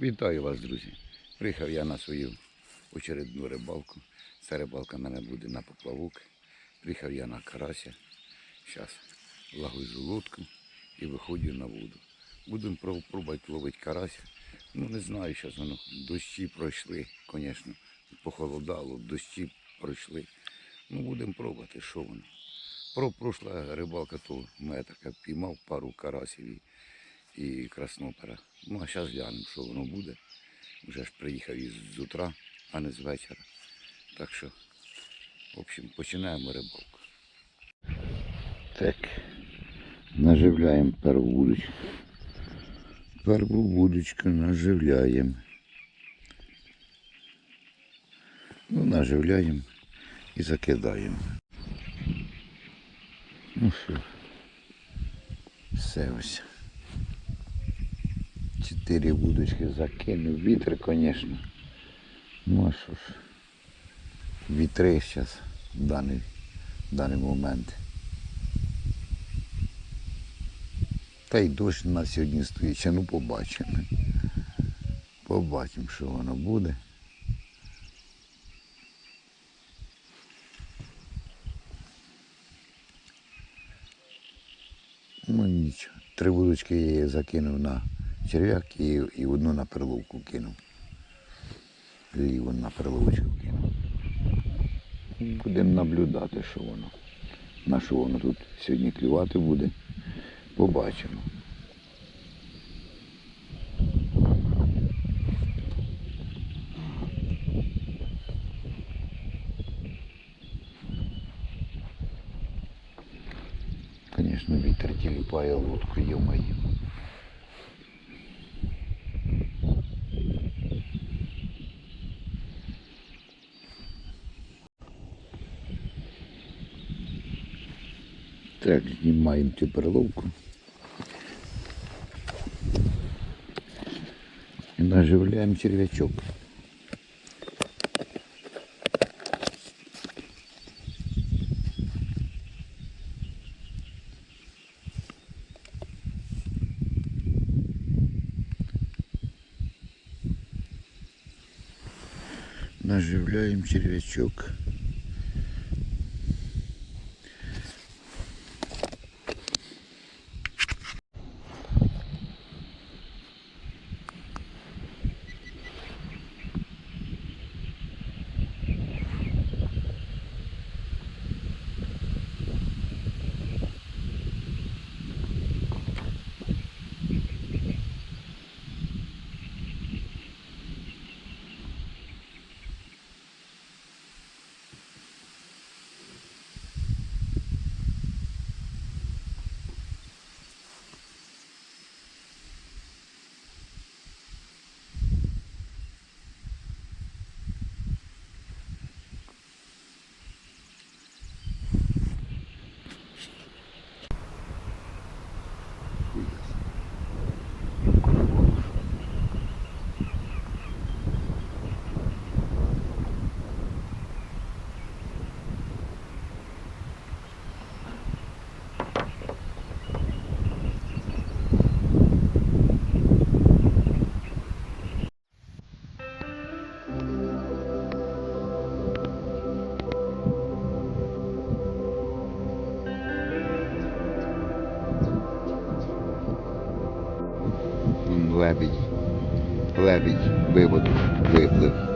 Вітаю вас, друзі. Приїхав я на свою очередну рибалку. Ця рибалка в мене буде на поплавок. Приїхав я на карася. Зараз лагую лодку і виходжу на воду. Будемо пробувати ловити карася. Ну не знаю, зараз воно. Дощі пройшли, звісно. Похолодало, дощі пройшли. Ну будемо пробувати, що воно. Про пройшла рибалка, то мене піймав пару карасів і, краснопера. Ну а зараз глянемо, що воно буде. Вже ж приїхав із з утра, а не з вечора. Так що, в общем, починаємо рибалку. Так, наживляємо перву вудочку. Перву вудочку наживляємо. Ну, наживляємо і закидаємо. Ну що, все ось. Чотири вудочки закинув. Вітер, звісно. Ну а що ж. Вітри зараз в даний, в даний момент. Та й дощ на сьогодні стоїть, ще ну побачимо. Побачимо, що воно буде. Ну нічого. Три вудочки я закинув на черв'як і, і одну на перловку кинув. Ліву на перловочку кинув. Будемо наблюдати, що воно. На що воно тут сьогодні клювати буде. Побачимо. Звісно, вітер тіліпає лодку, йомаю. Так, знімаємо цю перловку. І наживляємо черв'ячок. Наживляємо черв'ячок. lavage, lavish, lavish wavelength.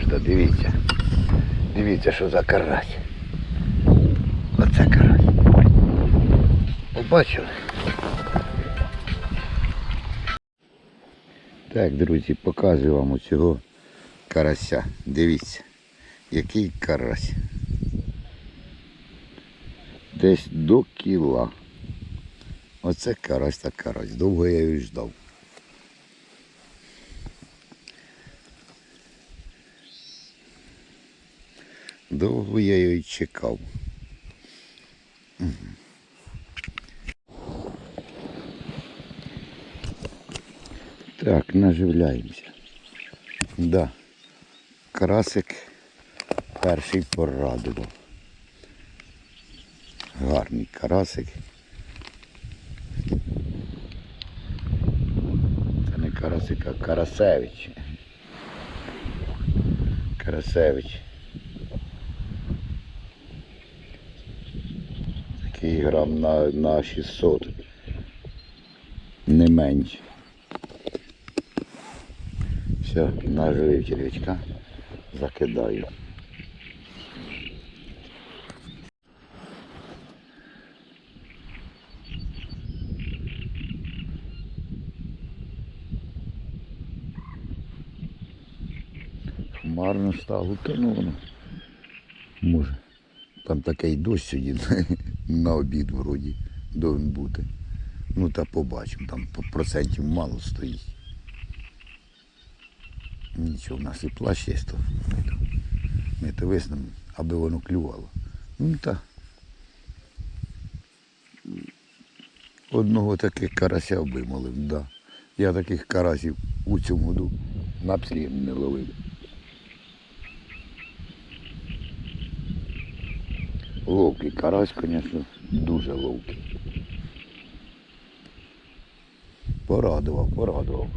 Вижда, дивіться. Дивіться, що за карась. Оце карась. Побачили? Так, друзі, показую вам оцього карася. Дивіться, який карась. десь до кіла. Оце карась та карась. Довго я її ждав. Довго я її чекав. Так, наживляємося. Да. Карасик перший порадував. Гарний карасик. Це не карасик, а Карасевич. Карасевич. Грам на, на 600. Не менше. Все, наживив червячка, закидаю. Хмарно стало, та ну воно. Може. Там такий дощ сьогодні на обід вроді повинен бути. Ну та побачимо, там процентів мало стоїть. Нічого, в нас і плащ є, то ми то, виснемо, аби воно клювало. Ну та. Одного таких карася вимолив, да. Я таких карасів у цьому году на не ловив. Ловкий карась, звісно, дуже ловкий. Порадував, порадував.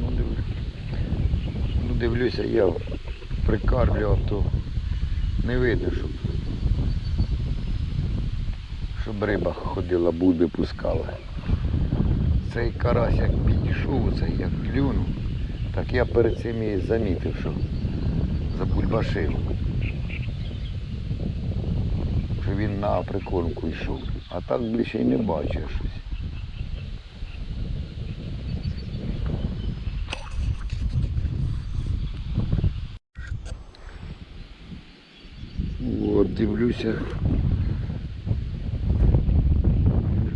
Ну, дивлюся. Ну, дивлюся, я прикармлював, то не видно, щоб, щоб риба ходила, бульби пускала. Цей карась як підійшов, цей як клюнув, так я перед цим і замітив, що забульбашив. Що він на прикормку йшов. А так більше й не щось. Дивлюся.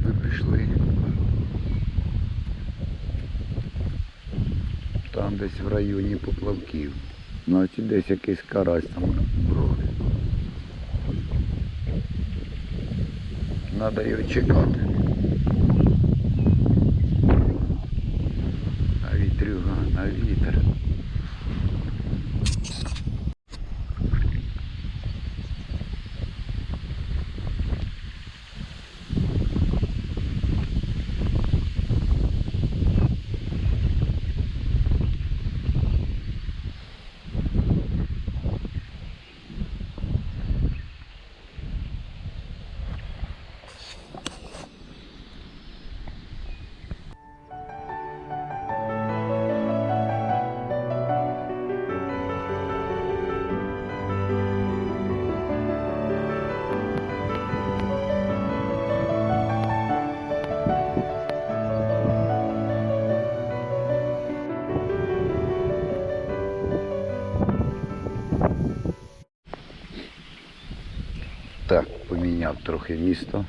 Ви пішли. Там десь в районі поплавків. Значить десь якийсь карась там бродить. Треба його чекати. Поміняв трохи місто,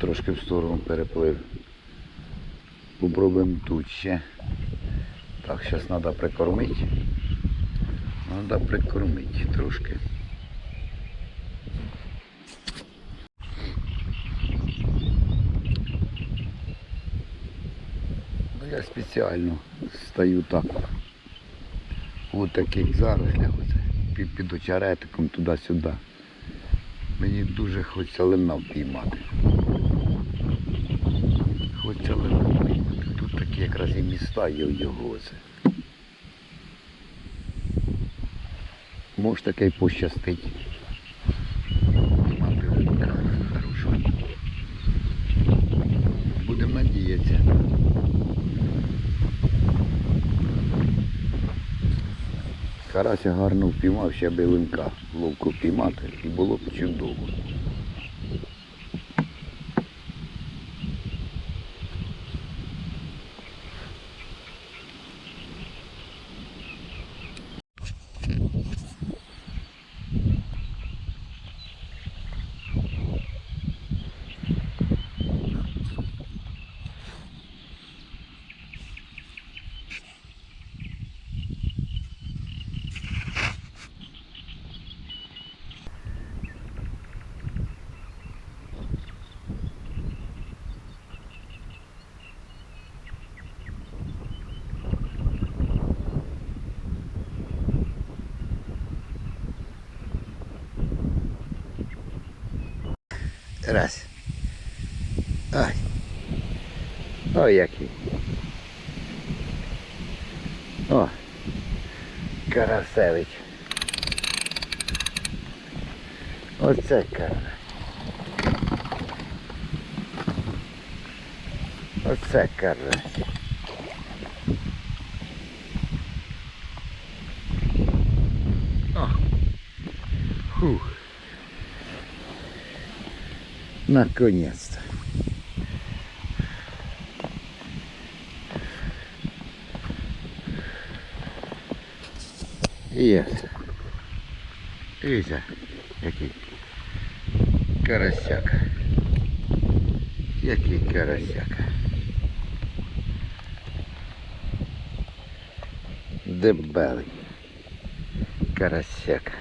трошки в сторону переплив. Попробуємо тут ще. Так, зараз треба прикормити. Треба прикормити трошки. Ну, я спеціально стою так. У таких зарослях під, під очеретиком туди-сюди. Мені дуже хочеться лина впіймати. Хочеться лина впіймати. Тут такі якраз і міста є у його. Може таке й пощастить. Мати линка хорошого. Будемо надіятися. Карася гарно впіймав, ще ловко впіймати і було б чудово. Раз. Ай. Ой, який. О. Карасевич. Оце карась. Оце карась. Наконец-то. Є. Дивіться, який карасяк. Який карасяк. Дебелий. Карасяк.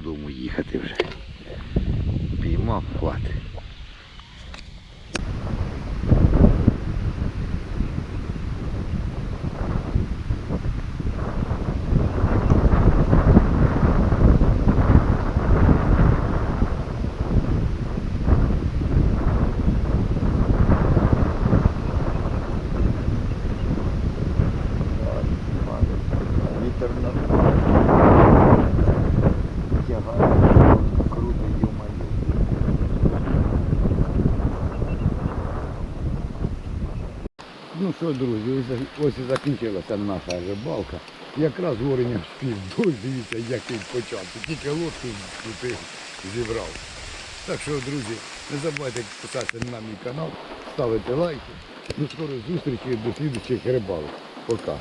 Додому їхати вже. Піймав хватить. Вітер на тягає, круто, ё-моё. Ну що, друзі, ось- і закінчилася наша рибалка. Якраз горення спів, дивіться, який почався. Тільки лодку тут зібрав. Так що, друзі, не забувайте підписатися на мій канал, ставити лайки. До скорої зустрічі, до слідчих рибалок. Пока.